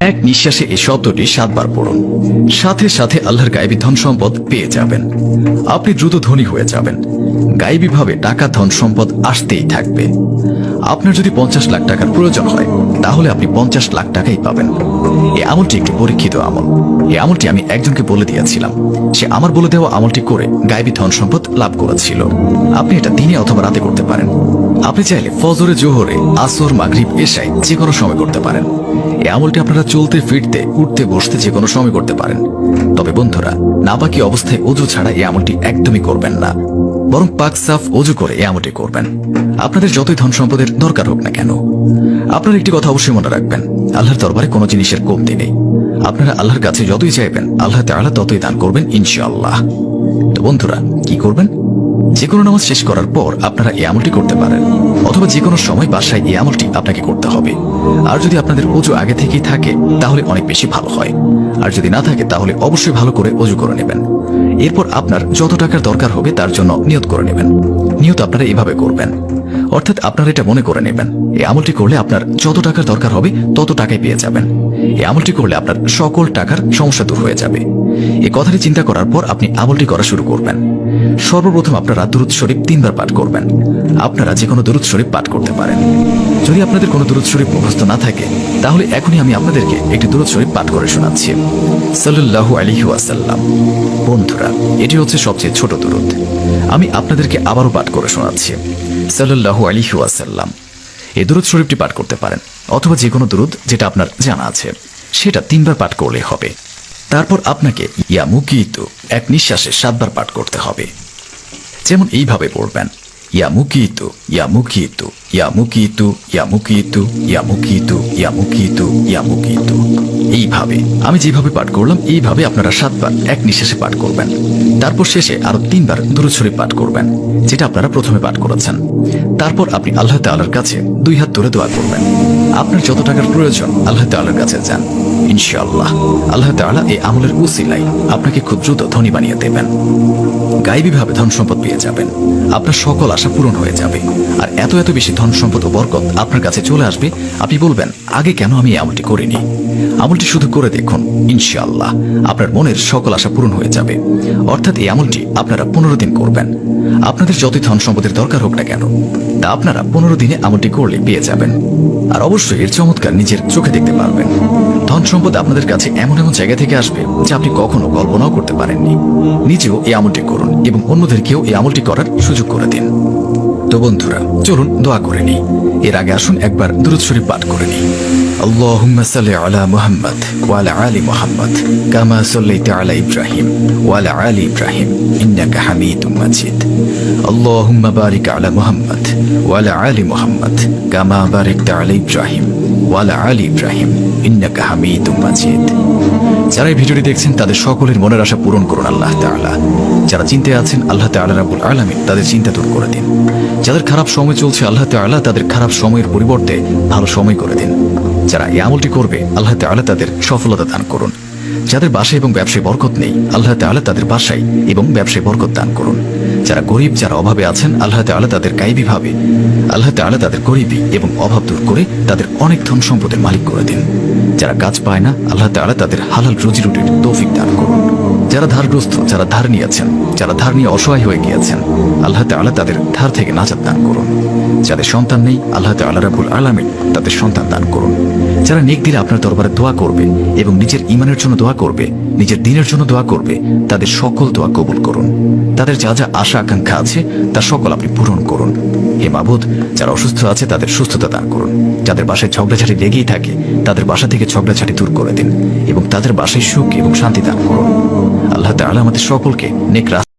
এক নিঃশ্বাসে এই শব্দটি সাতবার পড়ুন। সাথে সাথে আল্লাহর গায়েবী ধন সম্পদ পেয়ে যাবেন। আপনি দ্রুত ধনী হয়ে যাবেন। গায়েবীভাবে টাকা, ধন সম্পদ আসতেই থাকবে। আপনার যদি পঞ্চাশ লাখ টাকার প্রয়োজন হয়, তাহলে আপনি পঞ্চাশ লাখ টাকাই পাবেন। এই আমলটি একটি পরীক্ষিত আমল। এই আমলটি আমি একজনকে বলে দিয়েছিলাম। সে আমার বলে দেওয়া আমলটি করে গায়েবী ধন সম্পদ লাভ করেছিল। আপনি এটা দিনে অথবা রাতে করতে পারেন। আপনি চাইলে ফজরে, জোহরে, আসর, মাগরিব এশাই যে কোনো সময় করতে পারেন। এই আমলটি আপনারা চলতে, ফিরতে, উঠতে, বসতে যে কোনো সময় করতে পারেন। তবে বন্ধুরা নাপাকি অবস্থায় অজু ছাড়া এই আমলটি একদমই করবেন না। বরং পাক সাফ অজু করে এই আমলটি করবেন। আপনাদের যতই ধন সম্পদের দরকার হোক না কেন, আপনার একটি কথা অবশ্যই মনে রাখবেন। আল্লাহর দরবারে কোনো জিনিসের কমতি নেই। আপনারা আল্লাহর কাছে যতই চাইবেন, আল্লাহ তাআলা ততই দান করবেন ইনশাআল্লাহ। তো বন্ধুরা, কি করবেন? যে কোনো নামাজ শেষ করার পর আপনারা এই আমলটি করতে পারেন। অথবা যে কোনো সময় বাসায় এই আমলটি আপনাকে করতে হবে। আর যদি আপনাদের অজু আগে থেকেই থাকে, তাহলে অনেক বেশি ভালো হয়। আর যদি না থাকে, তাহলে অবশ্যই ভালো করে অজু করে নেবেন। এরপর আপনার যত টাকার দরকার হবে, তার জন্য নিয়ত করে নেবেন। নিয়ত আপনারা এভাবে করবেন। অর্থাৎ আপনারা এটা মনে করে নেবেন, এই আমলটি করলে আপনার যত টাকার দরকার হবে, তত টাকাই পেয়ে যাবেন। এই আমলটি করলে আপনার সকল টাকার সমস্যা দূর হয়ে যাবে। এ কথাটি চিন্তা করার পর আপনি আমলটি করা শুরু করবেন। সর্বপ্রথম আপনারা দুরুদ শরীফ তিনবার পাঠ করবেন। আপনারা যে কোনো দুরুদ শরীফ পাঠ করতে পারেন। যদি আপনাদের কোনো দুরুদ শরীফ মুখস্থ না থাকে, তাহলে এখনই আমি আপনাদেরকে একটি দুরুদ শরীফ পাঠ করে শোনাচ্ছি। সাল্লাল্লাহু আলাইহি ওয়াসাল্লাম। বন্ধুরা, এটি হচ্ছে সবচেয়ে ছোট দুরুদ। আমি আপনাদেরকে আবারও পাঠ করে শোনাচ্ছি। সাল্লাল্লাহু আলাইহি ওয়াসাল্লাম। এই দুরুদ শরীফটি পাঠ করতে পারেন, অথবা যে কোনো দুরুদ যেটা আপনার জানা আছে, সেটা তিনবার পাঠ করলে হবে। তারপর আপনাকে ইয়া মুকিতু এক নিঃশ্বাসে সাতবার পাঠ করতে হবে। যেমন এইভাবে পড়বেন ইয়া মুকিতু ইয়া মুকিতু ইয়া মুকিতু ইয়া মুকিতু ইয়া মুকিতু ইয়া মুকিতু ইয়া মুকিতু এইভাবে, আমি যেভাবে পাঠ করলাম, এইভাবে আপনারা সাতবার এক নিঃশ্বাসে পাঠ করবেন। তারপর শেষে আরও তিনবার দূরত পাঠ করবেন, যেটা আপনারা প্রথমে পাঠ করেছেন। তারপর আপনি আল্লাহ তাআলার কাছে দুই হাত ধরে দোয়া করবেন। আপনার যত টাকার প্রয়োজন, আল্লাহ তাআলার কাছে যান। ইনশাআল্লাহ, আল্লাহ তাআলা এই আমলের উসিলাই আপনাকে খুব দ্রুত ধনী বানিয়ে দেবেন। গাইবীভাবে ধন সম্পদ পেয়ে যাবেন। আপনার সকল আশা পূরণ হয়ে যাবে। আর এত এত বেশি ধন সম্পদ ও বরকত আপনার কাছে চলে আসবে, আপনি বলবেন, আগে কেন আমি আমলটি করিনি? আমলটি শুধু করে দেখুন, ইনশাআল্লাহ, আপনার মনের সকল আশা পূরণ হয়ে যাবে। অর্থাৎ এই আমলটি আপনারা পনেরো দিন করবেন। আপনাদের যতই ধন সম্পদের দরকার হোক না কেন, তা আপনারা পনেরো দিনে আমলটি করলে পেয়ে যাবেন। আর অবশ্যই এর চমৎকার নিজের চোখে দেখতে পারবেন। ধন সম্পদ আপনাদের কাছে এমন এমন জায়গা থেকে আসবে যা আপনি কখনো কল্পনাও করতে পারেননি। নিজেও এই আমলটি করুন এবং অন্যদেরকেও এই আমলটি করার সুযোগ করে দিন। তো বন্ধুরা চলুন দোয়া করে নিই এর আগে আসুন একবার দুরুদ শরীফ পাঠ করে নিই اللهم صل على محمد وعلى آل محمد كما صليت على إبراهيم وعلى آل إبراهيم إنك حميد مجيد اللهم بارك على محمد وعلى آل محمد كما باركت على إبراهيم وعلى آل إبراهيم إنك حميد مجيد যারা এই ভিডিওটি দেখছেন, তাদের সকলের মনের আশা পূরণ করুন আল্লাহ তাআলা। যারা চিন্তায় আছেন, আল্লাহ তাআলা রাবুল আলামিন তাদের চিন্তা দূর করে দিন। যাদের খারাপ সময় চলছে, আল্লাহ তাআলা তাদের খারাপ সময়ের পরিবর্তে ভালো সময় করে দিন। যারা এই আমলটি করবে, আল্লাহ তাআলা তাদের সফলতা দান করুন। যাদের বাসায় এবং ব্যবসায় বরকত নেই, আল্লাহ তাআলা তাদের বাসায় এবং ব্যবসায় বরকত দান করুন। যারা গরিব, যারা অভাবে আছেন, আল্লাহ তাআলা তাদের গাইবী ভাবে, আল্লাহ তাআলা তাদের গরিবী এবং অভাব দূর করে তাদের অনেক ধন সম্পদের মালিক করে দিন। যারা কাজ পায় না, আল্লাহ তাআলা তাদের হালাল রুজি রুটির তৌফিক দান করুন। যারা ধারগ্রস্ত, যারা ধার নিয়েছেন, যারা ধার নিয়ে অসহায় হয়ে গিয়েছেন, আল্লাহ তাআলা তাদের ধার থেকে নাজাত দান করুন। যাদের সন্তান নেই, আল্লাহ তাআলা রাব্বুল আলামিন তাদের সন্তান দান করুন। যারা নেক দিলে আপনার দরবারে দোয়া করবে এবং নিজের ইমানের জন্য দোয়া করবে, নিজের দিনের জন্য দোয়া করবে, তাদের সকল দোয়া কবুল করুন। তাদের যা যা আশা আকাঙ্ক্ষা আছে, তা সকল আপনি পূরণ করুন। হে মাবুদ, যারা অসুস্থ আছে, তাদের সুস্থতা দান করুন। যাদের বাসায় ঝগড়াঝাটি লেগেই থাকে, তাদের বাসা থেকে ঝগড়াঝাটি দূর করে দিন এবং তাদের বাসায় সুখ এবং শান্তি দান করুন। আল্লাহ তাআলা আমাদের সকলকে নেক রাস্তা